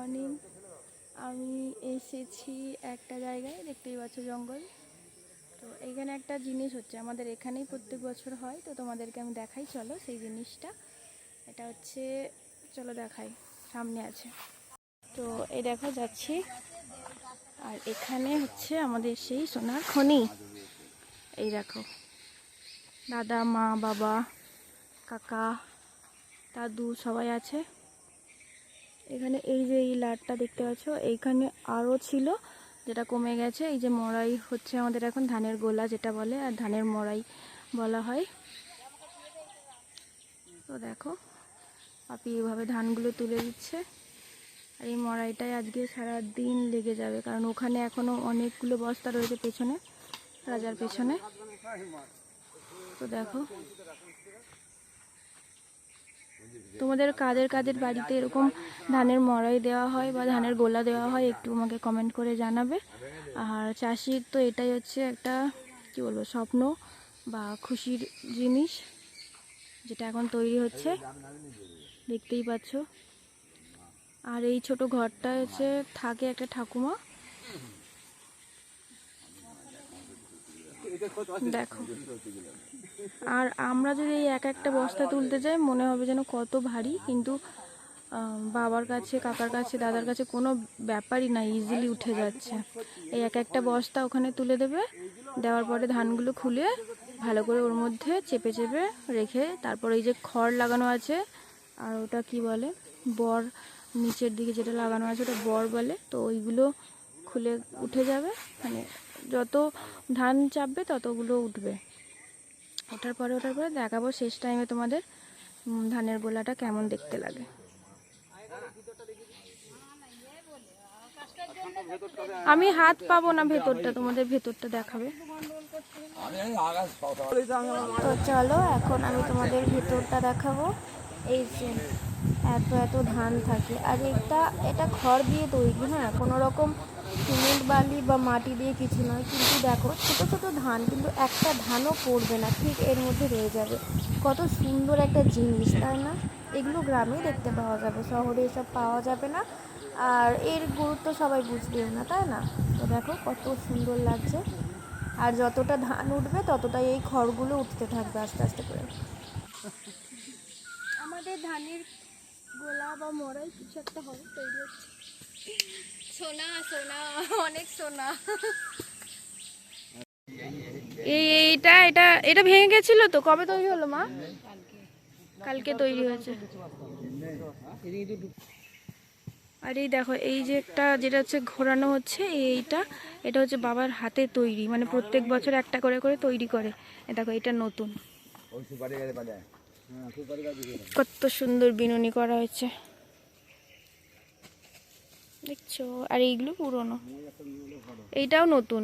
Morning. আমি এসেছি একটা জায়গায়, দেখতেই পাচ্ছ জঙ্গল। তো এখানে একটা জিনিস হচ্ছে, আমাদের এখানেই প্রত্যেক বছর হয়, তো তোমাদেরকে আমি দেখাই, চলো সেই জিনিসটা। এটা হচ্ছে, চলো দেখাই, সামনে আছে। তো এই দেখো, যাচ্ছি। আর এখানে হচ্ছে আমাদের সেই সোনার খনি। এই দেখো, দাদা, মা, বাবা, কাকা, দাদু সবাই আছে। এখানে এই যে এই লাটটা দেখতে পাচ্ছ, এইখানে আরও ছিল যেটা কমে গেছে। এই যে মড়াই হচ্ছে আমাদের এখন ধানের গোলা যেটা বলে, আর ধানের মড়াই বলা হয়। তো দেখো, পাপি এভাবে ধানগুলো তুলে দিচ্ছে। আর এই মড়াইটাই আজকে সারা দিন লেগে যাবে, কারণ ওখানে এখনও অনেকগুলো বস্তা রয়েছে পেছনে, রাজার পেছনে। তো দেখো তোমাদের কাদের কাদের বাড়িতে এরকম ধানের মড়াই দেওয়া হয় বা ধানের গোলা দেওয়া হয়, একটু আমাকে কমেন্ট করে জানাবে। আর চাষির তো এটাই হচ্ছে একটা, কী বলব, স্বপ্ন বা খুশির জিনিস যেটা এখন তৈরি হচ্ছে। দেখতেই পাচ্ছ। আর এই ছোট ঘরটা হচ্ছে, থাকে একটা ঠাকুমা। দেখো। আর আমরা যদি এই এক একটা বস্তা তুলতে যাই, মনে হবে যেন কত ভারী। কিন্তু বাবার কাছে, কাকার কাছে, দাদার কাছে কোনো ব্যাপারই না ইজিলি উঠে যাচ্ছে। এই এক একটা বস্তা ওখানে তুলে দেবে, দেওয়ার পরে ধানগুলো খুলে ভালো করে ওর মধ্যে চেপে চেপে রেখে তারপর এই যে খড় লাগানো আছে, আর ওটা কি বলে, বর নিচের দিকে যেটা লাগানো আছে ওটা বর বলে, তো ওইগুলো খুলে উঠে যাবে। মানে যত ধান চাপবে ততগুলো উঠবে। ওঠার পরে ওঠার পরে দেখাবো শেষ টাইমে তোমাদের ধানের গোলাটা কেমন দেখতে লাগে। আমি হাত পাবো না ভেতরটা, তোমাদের ভেতরটা দেখাবে। তো চলো, এখন আমি তোমাদের ভেতরটা দেখাবো। এই যে এত এত ধান থাকে। আর এটা এটা খড় দিয়ে তৈরি হ্যাঁ? কোনো রকম সিমেন্ট, বালি বা মাটি দিয়ে কিছু নয়। কিন্তু দেখো, ছোটো ছোটো ধান, কিন্তু একটা ধানও পড়বে না। ঠিক এর মধ্যে রয়ে যাবে। কত সুন্দর একটা জিনিস, তাই না? এগুলো গ্রামেই দেখতে পাওয়া যাবে। শহরে এসব পাওয়া যাবে না। আর এর গুরুত্ব সবাই বুঝবেও না, তাই না? তো দেখো, কত সুন্দর লাগছে। আর যতটা ধান উঠবে, ততটাই এই খড়গুলো উঠতে থাকবে আস্তে আস্তে করে। আমাদের ধানের গোলা বা মরাই কিছু একটা হবে তৈরি হচ্ছে। সোনা সোনা অনেক সোনা। এই এইটা এটা এটা ভেঙে গেছিল তো? কবে তৈরি হলো মা? কালকে তৈরি হয়েছে। আর এই দেখো এই যে একটা যেটা হচ্ছে ঘোরানো হচ্ছে এইটা এটা হচ্ছে বাবার হাতে তৈরি। মানে প্রত্যেক বছর একটা করে করে তৈরি করে। দেখো এটা নতুন। কত সুন্দর বিনুনি করা হয়েছে। দেখছ? আর এইগুলো পুরনো। এইটাও নতুন।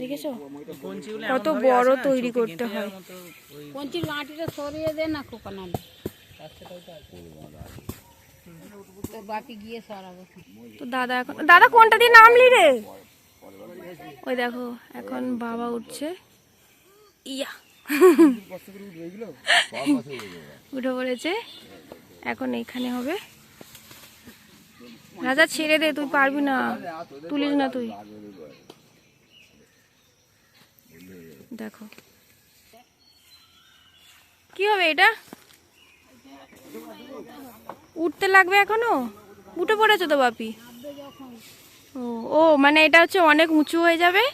দেখেছ? কত বড় তৈরি করতে হয়। কঞ্চির লাঠিটা সরিয়ে দে না তো দাদা এখন দাদা কোনটা দিয়ে নামলি রে? ওই দেখো এখন বাবা উঠছে। ইয়া। উঠে পড়েছে। এখন এইখানে হবে। রাজা, ছেড়ে দে, তুই পারবি না। তুলিস না তুই। দেখো। কি হবে এটা? উঠতে লাগবে এখনও? উঠে পড়েছো তো বাপি। ও ও মানে এটা হচ্ছে অনেক উঁচু হয়ে যাবে।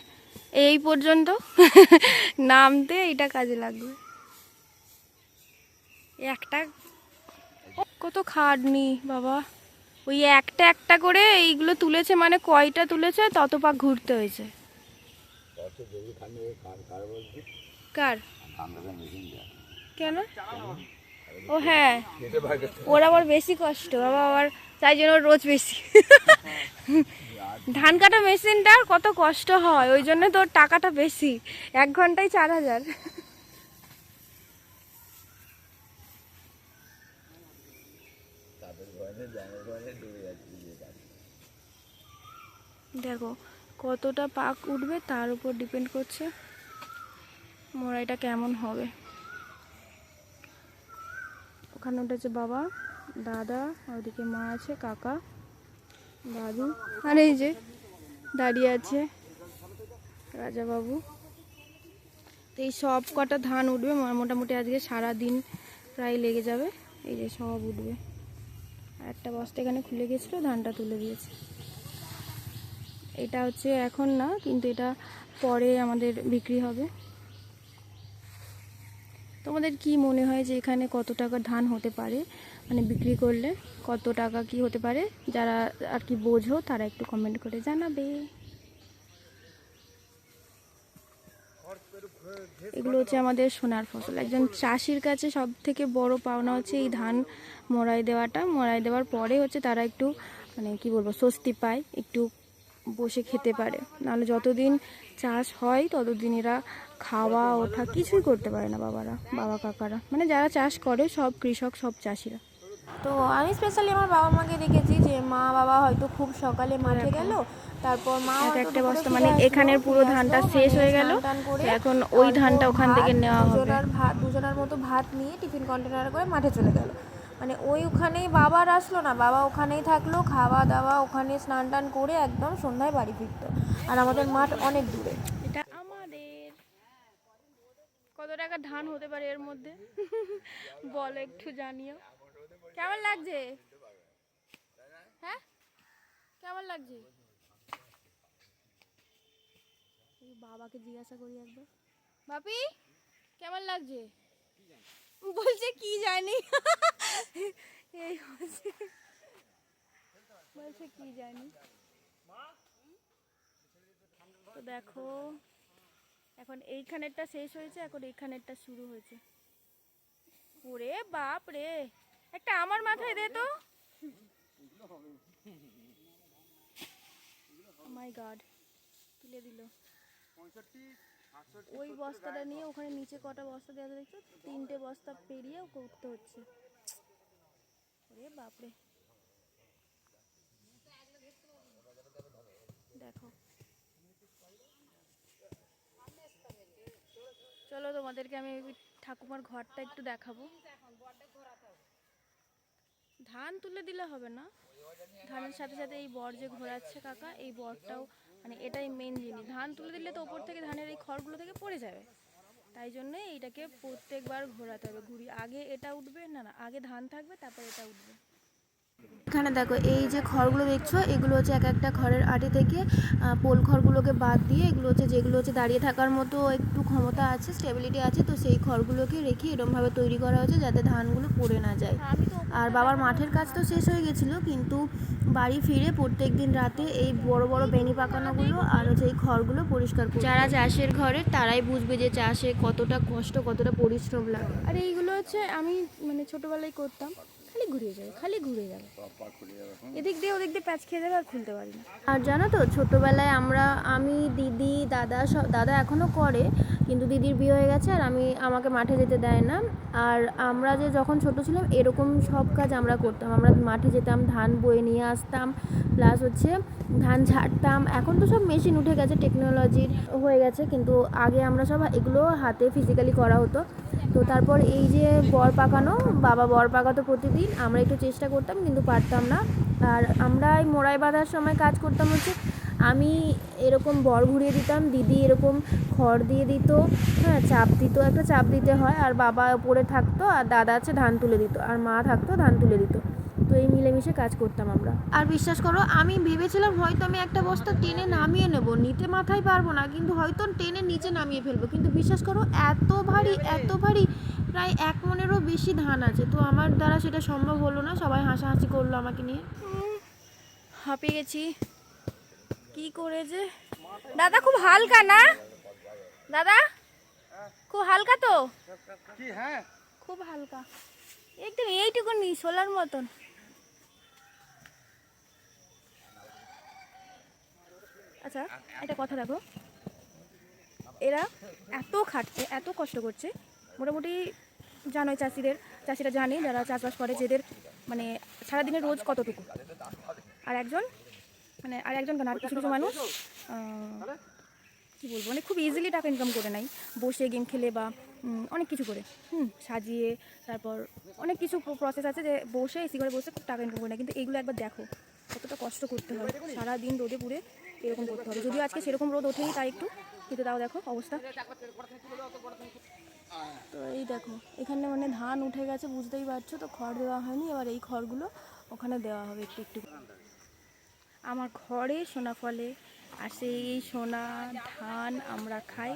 এই পর্যন্ত। নামতে এটা কাজে লাগবে। একটা। কত খাটনি, বাবা। ওই একটা একটা করে এইগুলো তুলেছে মানে কয়টা তুলেছে তত পাক ঘুরতে হয়েছে। কার? কেন? ও হ্যাঁ। ওর আবার বেশি কষ্ট, বাবা, আবার তাই জন্য রোজ বেশি। ধান কাটা মেশিনটার কত কষ্ট হয় ওই জন্য তোর টাকাটা বেশি। এক ঘন্টায় চার হাজার। দেখো কতটা পাক উঠবে তার উপর ডিপেন্ড করছে মোড়াইটা কেমন হবে। ওখানে উঠেছে বাবা দাদা ওদিকে মা আছে কাকা। দাদু। আর এই যে দাঁড়িয়ে আছে রাজাবাবু। তো এই সব কটা ধান উঠবে মোটামুটি আজকে সারা দিন প্রায় লেগে যাবে। এই যে সব উঠবে। একটা বস্তা এখানে খুলে গেছিল, ধানটা তুলে দিয়েছে। এটা হচ্ছে এখন না, কিন্তু এটা পরে আমাদের বিক্রি হবে। তোমাদের কি মনে হয় যে এখানে কত টাকা ধান হতে পারে? মানে বিক্রি করলে কত টাকা কি হতে পারে? যারা আর কি বোঝো, তারা একটু কমেন্ট করে জানাবে। এগুলো হচ্ছে আমাদের সোনার ফসল। একজন চাষির কাছে সব থেকে বড় পাওনা হচ্ছে এই ধান মড়াই দেওয়াটা। মড়াই দেওয়ার পরে হচ্ছে তারা একটু মানে কি বলব, স্বস্তি পায়, একটু বসে খেতে পারে। নাহলে যতদিন চাষ হয়, ততদিন এরা খাওয়া, ওঠা কিছুই করতে পারে না বাবারা, বাবা কাকারা। মানে যারা চাষ করে, সব কৃষক, সব চাষিরা। তো আমি স্পেশালি আমার বাবা মাকে দেখেছি যে মা বাবা হয়তো খুব সকালে মাঠে গেল তারপর মা এক একটা বস্তা মানে এখানের পুরো ধানটা শেষ হয়ে গেল। এখন ওই ধানটা ওখান থেকে নেওয়া হবে। দুজনার ভাত দুজনার মতো ভাত নিয়ে টিফিন কন্টেনার করে মাঠে চলে গেল। মানে ওই ওখানেই বাবা আর আসলো না বাবা ওখানেই থাকল খাওয়া দাওয়া ওখানে স্নান টান করে একদম সন্ধ্যায় বাড়ি ফিরতো। আর আমাদের মাঠ অনেক দূরে। এটা আমাদের। কত টাকা ধান হতে পারে এর মধ্যে? বলো একটু জানিও। কেমন লাগছে? হ্যাঁ? কেমন লাগছে? বাবাকে জিজ্ঞাসা করি একবার। বাপি, কেমন লাগছে? বলছে কি জানি। এই হচ্ছে বলছে কি জানি। তো দেখো, এখন এইখানেরটা শেষ হয়েছে, এখন এইখানেরটা শুরু হয়েছে। ওরে বাপ রে একটা আমার মাথায় দে তো। মাই গড তুলে দিল। ওই বস্তাটা নিয়ে ওখানে নিচে কটা বস্তা দেওয়া আছে দেখছ? তিনটে বস্তা পেরিয়ে ওকে উঠতে হচ্ছে। ওরে বাপরে। দেখো। চলো তোমাদেরকে আমি ওই ঠাকুমার ঘরটা একটু দেখাবো। ধান তুলে দিলে হবে না। ধানের সাথে সাথে এই বর যে ঘোরাচ্ছে কাকা, এই বরটাও মানে এটাই মেন জিনিস। ধান তুলে দিলে তো ওপর থেকে ধানের এই খড়গুলো থেকে পড়ে যাবে। তাই জন্য এইটাকে প্রত্যেকবার ঘোরাতে হবে। ঘুরি আগে এটা উঠবে, না না, আগে ধান থাকবে, তারপর এটা উঠবে। এখানে দেখো এই যে খড়গুলো দেখছ এগুলো হচ্ছে এক একটা খড়ের আটি থেকে পোল খড়গুলোকে বাদ দিয়ে এগুলো হচ্ছে যেগুলো হচ্ছে দাঁড়িয়ে থাকার মতো একটু ক্ষমতা আছে স্টেবিলিটি আছে তো সেই খড়গুলোকে রেখে এরমভাবে তৈরি করা হয়েছে যাতে ধানগুলো পড়ে না যায়। আর বাবার মাঠের কাজ তো শেষ হয়ে গেছিল কিন্তু বাড়ি ফিরে প্রত্যেক দিন রাতে এই বড় বড় বেনি পাকানোগুলো আর হচ্ছে এই খড়গুলো পরিষ্কার করে যারা চাষের ঘরে তারাই বুঝবে যে চাষে কতটা কষ্ট কতটা পরিশ্রম লাগে। আর এইগুলো হচ্ছে আমি মানে ছোটোবেলায় করতাম। খালি ঘুরিয়ে যাবে খালি ঘুরে যাবে। এদিক দিয়ে ওদিক দিয়ে প্যাচ খেয়ে যাবে আর খুলতে পারি না। আর জানো তো ছোটোবেলায় আমরা আমি দিদি দাদা সব দাদা এখনও করে কিন্তু দিদির বিয়ে হয়ে গেছে আর আমি, আমাকে মাঠে যেতে দেয় না। আর আমরা যে যখন ছোট ছিলাম, এরকম সব কাজ আমরা করতাম। আমরা মাঠে যেতাম, ধান বয়ে নিয়ে আসতাম, প্লাস হচ্ছে ধান ঝাড়তাম। এখন তো সব মেশিন উঠে গেছে, টেকনোলজির হয়ে গেছে, কিন্তু আগে আমরা সব এগুলো হাতে ফিজিক্যালি করা হতো। তো তারপর এই যে বর পাকানো, বাবা বর পাকাতো প্রতিদিন, আমরা একটু চেষ্টা করতাম, কিন্তু পারতাম না। আর আমরা এই মোড়াই বাঁধার সময় কাজ করতাম হচ্ছে আমি এরকম বর ঘুরিয়ে দিতাম দিদি এরকম খড় দিয়ে দিত হ্যাঁ চাপ দিত একটা চাপ দিতে হয় আর বাবা ওপরে থাকতো আর দাদা আছে ধান তুলে দিত আর মা থাকতো ধান তুলে দিত। তো এই মিলেমিশে কাজ করতাম আমরা। আর বিশ্বাস করো আমি ভেবেছিলাম হয়তো আমি একটা বস্তা টেনে নামিয়ে নেব নিতে মাথায় পারব না কিন্তু হয়তো টেনে নিচে নামিয়ে ফেলব কিন্তু বিশ্বাস করো এত ভারী এত ভারী প্রায় এক মনেরও বেশি ধান আছে তো আমার দ্বারা সেটা সম্ভব হলো না সবাই হাসাহাসি করল আমাকে নিয়ে। হাঁপিয়ে গেছি। কি করে যে? দাদা খুব হালকা না? দাদা খুব হালকা তো? কি হ্যাঁ? খুব হালকা। একদম এইটুকুনি সোলার মতন। আচ্ছা একটা কথা দেখো এরা এত খাটছে এত কষ্ট করছে। মোটামুটি জানোই চাষিদের চাষিরা জানে যারা চাষবাস করে যে এদের মানে সারাদিনের রোজ কতটুকু। আর একজন মানে আর একজন কেন আর কিছু কিছু মানুষ কী বলব? মানে খুব ইজিলি টাকা ইনকাম করে নাই বসে গেম খেলে বা অনেক কিছু করে। হুম সাজিয়ে তারপর অনেক কিছু প্রসেস আছে যে বসে এসি করে বসে খুব টাকা ইনকাম করে নেয়। কিন্তু এইগুলো একবার দেখো কতটা কষ্ট করতে হবে সারাদিন রোদে পুড়ে এরকম করতে হবে। যদিও আজকে সেরকম রোদ ওঠেই তাই একটু কিন্তু তাও দেখো অবস্থা। তো এই দেখো এখানে মানে ধান উঠে গেছে বুঝতেই পারছ। তো খড় দেওয়া হয়নি এবার এই খড়গুলো ওখানে দেওয়া হবে একটু একটু। আমার ঘরে সোনা ফলে আর সেই সোনা ধান আমরা খাই।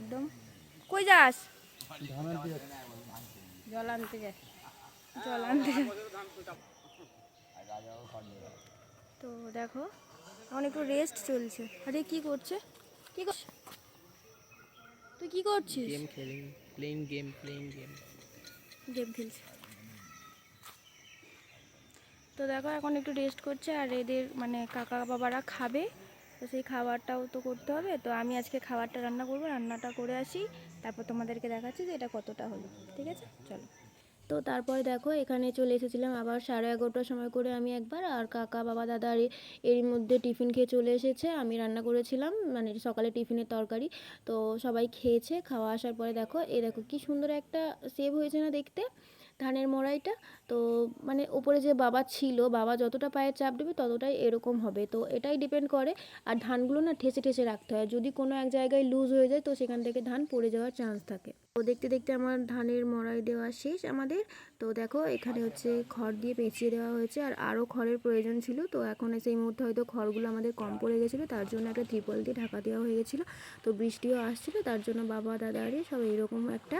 একদম। কই যাস? জল আনতে যাই জল আনতে তো দেখো এখন একটু রেস্ট চলছে। আরে কি করছে? কি করছে? তুই কি করছিস? Game খেলিং playing game playing game game খেলছে। তো দেখো, এখন একটু রেস্ট করছে আর এদের মানে কাকা বাবারা খাবে। তো সেই খাবারটাও তো করতে হবে। তো আমি আজকে খাবারটা রান্না করব, রান্নাটা করে আসি। তারপর তোমাদেরকে দেখাচ্ছি যে এটা কতটা হলো। ঠিক আছে? চলো। তো তারপরে দেখো, এখানে চলে এসেছিলাম আবার সাড়ে এগারোটার সময় করে আমি একবার। আর কাকা বাবা দাদা এর মধ্যে টিফিন খেয়ে চলে এসেছে। আমি রান্না করেছিলাম মানে সকালে টিফিনের তরকারি। তো সবাই খেয়েছে, খাওয়া আসার পরে দেখো, এ দেখো কি সুন্দর একটা সেভ হয়েছে না দেখতে। ধানের মড়াইটা। তো মানে ওপরে যে বাবা ছিল, বাবা যতটা পায়ে চাপ দেবে ততটাই এরকম হবে। তো এটাই ডিপেন্ড করে। আর ধানগুলো না ঠেসে ঠেসে রাখতে হয়। যদি কোনো এক জায়গায় লুজ হয়ে যায়, তো সেখান থেকে ধান পড়ে যাওয়ার চান্স থাকে। তো দেখতে দেখতে আমার ধানের মড়াই দেওয়া শেষ আমাদের। তো দেখো, এখানে হচ্ছে খড় দিয়ে পেঁচিয়ে দেওয়া হয়েছে। আর আরও খড়ের প্রয়োজন ছিল। তো এখন সেই মুহূর্তে হয়তো খড়গুলো আমাদের কম পড়ে গেছিল। তার জন্য একটা ত্রিপল দিয়ে ঢাকা দেওয়া হয়ে গেছিল। তো বৃষ্টিও আসছিল। তার জন্য বাবা, দাদা, আরে সব এইরকম একটা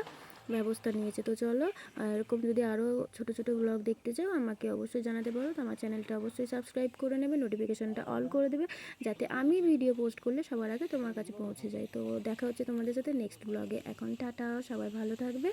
ব্যবস্থা নিয়েছে। তো চলো এরকম যদি আরও ছোট ছোট ব্লগ দেখতে চাও, আমাকে অবশ্যই জানাতে পারো তো আমার চ্যানেলটা অবশ্যই সাবস্ক্রাইব করে নেবে নোটিফিকেশনটা অল করে দেবে, যাতে আমি ভিডিও পোস্ট করলে সবার আগে তোমার কাছে পৌঁছে যায়। তো দেখা হচ্ছে তোমাদের সাথে নেক্সট ব্লগে এখন টাটা, সবাই ভালো থাকবে।